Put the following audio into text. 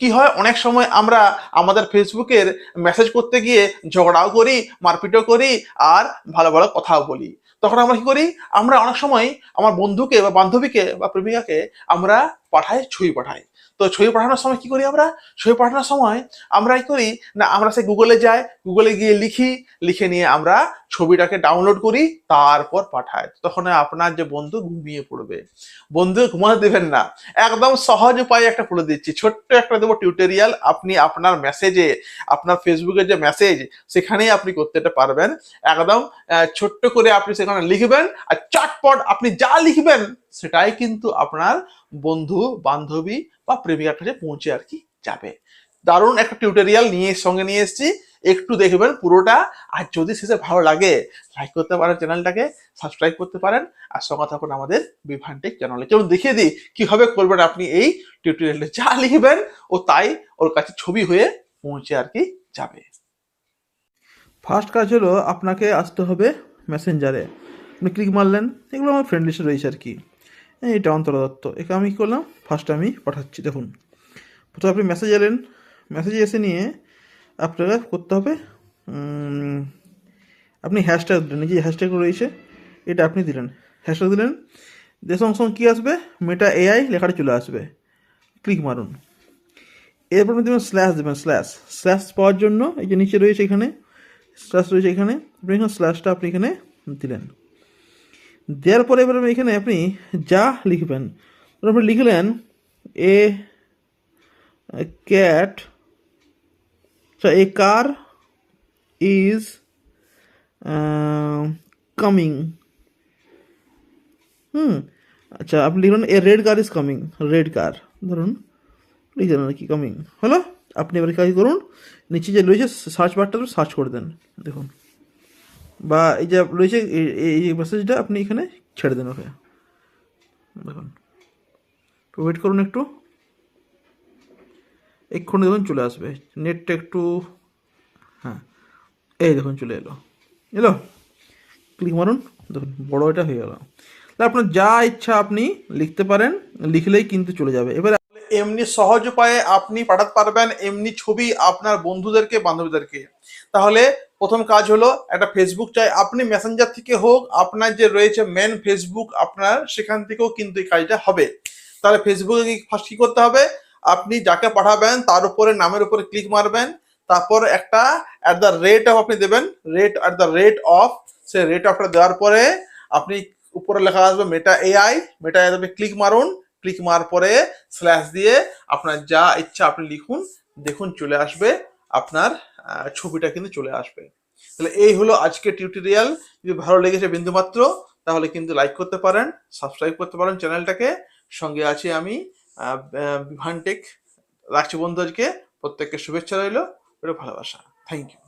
কি হয়? অনেক সময় আমরা আমাদের ফেসবুকের মেসেজ করতে গিয়ে ঝগড়াও করি, মারপিটও করি আর ভালো ভালো কথাও বলি। তখন আমরা কি করি? আমরা অনেক সময় আমার বন্ধুকে বা বান্ধবীকে বা প্রেমিকাকে আমরা পাঠাই ছবি পাঠায় তো ছবি পাঠানোর সময় কি করি আমরা? ছবি পাঠানোর সময় আমরা কি করি, না, আমরা সে গুগলে যাই গুগলে গিয়ে লিখি, লিখে নিয়ে আমরা ছবিটাকে ডাউনলোড করি, তারপর পাঠাই। তখন আপনার যে বন্ধু ঘুমিয়ে পড়বে। বন্ধু ঘুমাতে দেবেন না। একদম সহজ উপায়ে একটা বলে দিচ্ছি। ছোট্ট একটা দেবো টিউটোরিয়াল আপনি আপনার মেসেজে আপনার ফেসবুকের যে মেসেজ সেখানেই আপনি করতে পারবেন। একদম ছোট্ট করে আপনি সেখানে লিখবেন, আর চটপট আপনি যা লিখবেন সেটাই কিন্তু আপনার বন্ধু, বান্ধবী বা প্রেমিকার কাছে পৌঁছে আর কি যাবে। দারুণ একটা টিউটোরিয়াল নিয়ে সঙ্গে নিয়ে এসেছি। একটু দেখবেন পুরোটা। আর যদি শেষে ভালো লাগে লাইক করতে পারেন চ্যানেলটাকে সাবস্ক্রাইব করতে পারেন। আর সঙ্গে থাকুন আমাদের বিভান্টেক চ্যানেলে যেমন দেখিয়ে দিই, কীভাবে করবেন আপনি এই টিউটোরিয়ালটা যা লিখবেন ও তাই ওর কাছে ছবি হয়ে পৌঁছে আর কি যাবে। ফার্স্ট কাজ হলো, আপনাকে আসতে হবে মেসেঞ্জারে আপনি ক্লিক মারলেন, এগুলো আমার ফ্রেন্ড লিস্টে রয়েছে আর কি। এটা অন্তরা দত্ত। একে আমি কী করলাম? ফার্স্ট আমি পাঠাচ্ছি, দেখুন। প্রথমে আপনি মেসেজ এলেন। মেসেজে এসে নিয়ে আপনাকে করতে হবে আপনি হ্যাশট্যাগ দিলেন। যে হ্যাশট্যাগ রয়েছে, এটা আপনি দিলেন। হ্যাশট্যাগ দিলেন যে সঙ্গে সঙ্গে কী আসবে? মেটা এআই লেখাটা চলে আসবে। ক্লিক মারুন। এরপর আপনি দেবেন স্ল্যাশ দেবেন স্ল্যাশ স্ল্যাশ পাওয়ার জন্য এই যে নিচে রয়েছে এখানে স্ল্যাশ রয়েছে এখানে। আপনি এখানে স্ল্যাশটা আপনি এখানে দিলেন। দেওয়ার পরে এবার এখানে আপনি যা লিখবেন আপনি লিখলেন a cat a car is coming. হুম আচ্ছা আপনি লিখলেন a red car is coming, red car. ধরুন, লিখলেন আর কি, কামিং। হলো, আপনি এবার কাজ করুন, নিচে যে রয়েছে সার্চ বারটা সার্চ করে দেন, দেখুন। বা এই যে রয়েছে, এই- মেসেজটা আপনি এখানে ছেড়ে দেন ওকে। দেখুন। একটু ওয়েট করুন একটু। এক্ষুনি দেখুন চলে আসবে। নেটটা একটু হ্যাঁ। এই দেখুন চলে এলো। এলো। ক্লিক মারুন। দেখুন, বড় এটা হয়ে গেল। আপনার যা ইচ্ছা আপনি লিখতে পারেন, লিখলেই কিন্তু চলে যাবে। এবারে এমনি সহজ উপায়ে আপনি পাঠাতে পারবেন, এমনি ছবি আপনার বন্ধুদেরকে, বান্ধবীদেরকে। তাহলে প্রথম কাজ হলো একটা ফেসবুক চাই। আপনি মেসেঞ্জার থেকে হোক, আপনার যে রয়েছে মেন ফেসবুক আপনার সেখান থেকেও কিন্তু এই কাজটা হবে। তাহলে ফেসবুকে ফার্স্ট কি করতে হবে? আপনি যাকে পাঠাবেন, তার উপরে, নামের উপরে ক্লিক মারবেন। তারপর একটা অ্যাট দ্য রেট অফ আপনি দেবেন। Rate at the rate of say rate অফটা দেওয়ার পরে আপনি উপরে লেখা আসবে Meta AI Meta AI click মারুন। ক্লিক মারার পরে স্ল্যাশ দিয়ে আপনার যা ইচ্ছা আপনি লিখুন। দেখুন, চলে আসবে। আপনার ছবিটা কিন্তু চলে আসবে। তাহলে এই হলো আজকে টিউটোরিয়াল যদি ভালো লেগেছে বিন্দুমাত্র, তাহলে কিন্তু লাইক করতে পারেন সাবস্ক্রাইব করতে পারেন চ্যানেলটাকে সঙ্গে আছি আমি বিভানটেক, রাখছি বন্ধু আজকে প্রত্যেককে শুভেচ্ছা রইল ভালোবাসা। Thank you